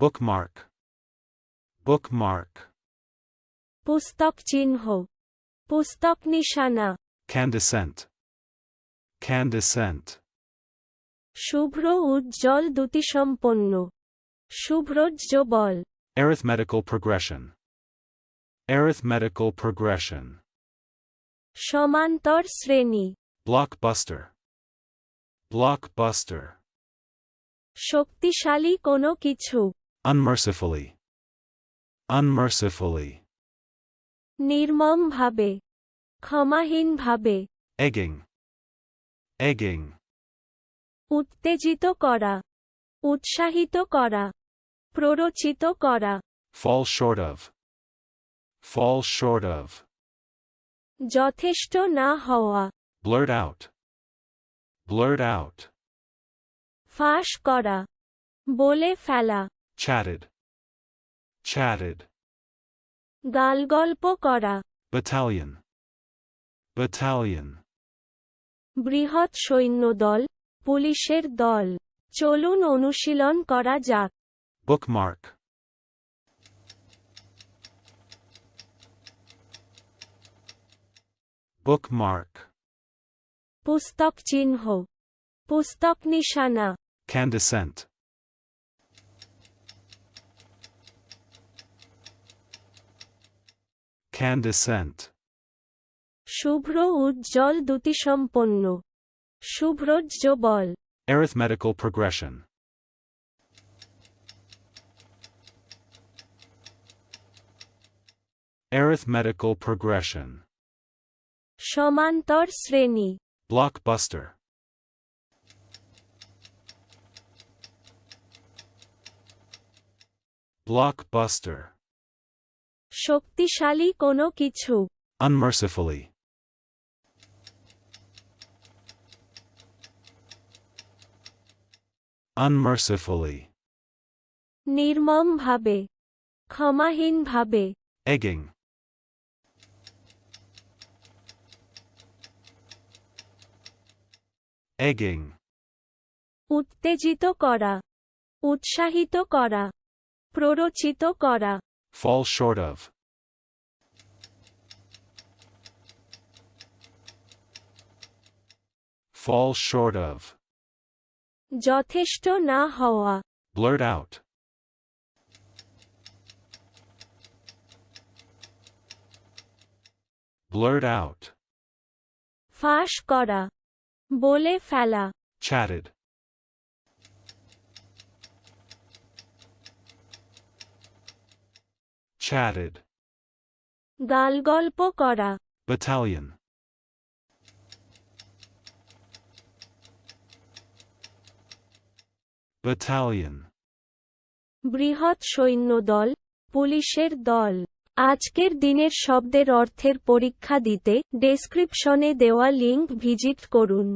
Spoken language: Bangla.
bookmark, bookmark, পুস্তক চিহ্ন পুস্তক নিশানা candescent, candescent, শুভ্র উজ্জ্বল দ্যুতিসম্পন্ন শুভ্রজ্জ্বল arithmetical progression, arithmetical progression, সমান্তর শ্রেণি blockbuster, blockbuster, শক্তিশালী কোনো কিছু unmercifully, unmercifully, নির্মমভাবে ক্ষমাহীনভাবে egging, egging, উত্তেজিত করা উৎসাহিত করা প্ররোচিত করা fall short of, fall short of, যথেষ্ট না হওয়া blurt out, blurt out, ফাঁস করা বলে ফেলা chatted, chatted, গালগল্প করা battalion, battalion, বৃহৎ সৈন্যদল পুলিশের দল চলুন অনুশীলন করা যাক bookmark, bookmark, পুস্তক চিহ্ন পুস্তক নিশানা candescent, candescent, শুভ্র উজ্জ্বল দ্যুতিসম্পন্ন শুভ্রজ্জ্বল arithmetical progression, arithmetical progression, সমান্তর শ্রেণী blockbuster, blockbuster, শক্তিশালী কোনো কিছু। Unmercifully, unmercifully, নির্মমভাবে। ক্ষমাহীনভাবে। Egging, egging, উত্তেজিত করা। উৎসাহিত করা। প্ররোচিত করা। fall short of, fall short of, যথেষ্ট না হওয়া blurt out, blurt out, ফাঁস করা বলে ফেলা chatted, chatted, গালগল্প করা battalion, battalion, বৃহৎ সৈন্যদল পুলিশের দল আজকের দিনের শব্দের অর্থের পরীক্ষা দিতে ডেসক্রিপশনে দেওয়া লিংক ভিজিট করুন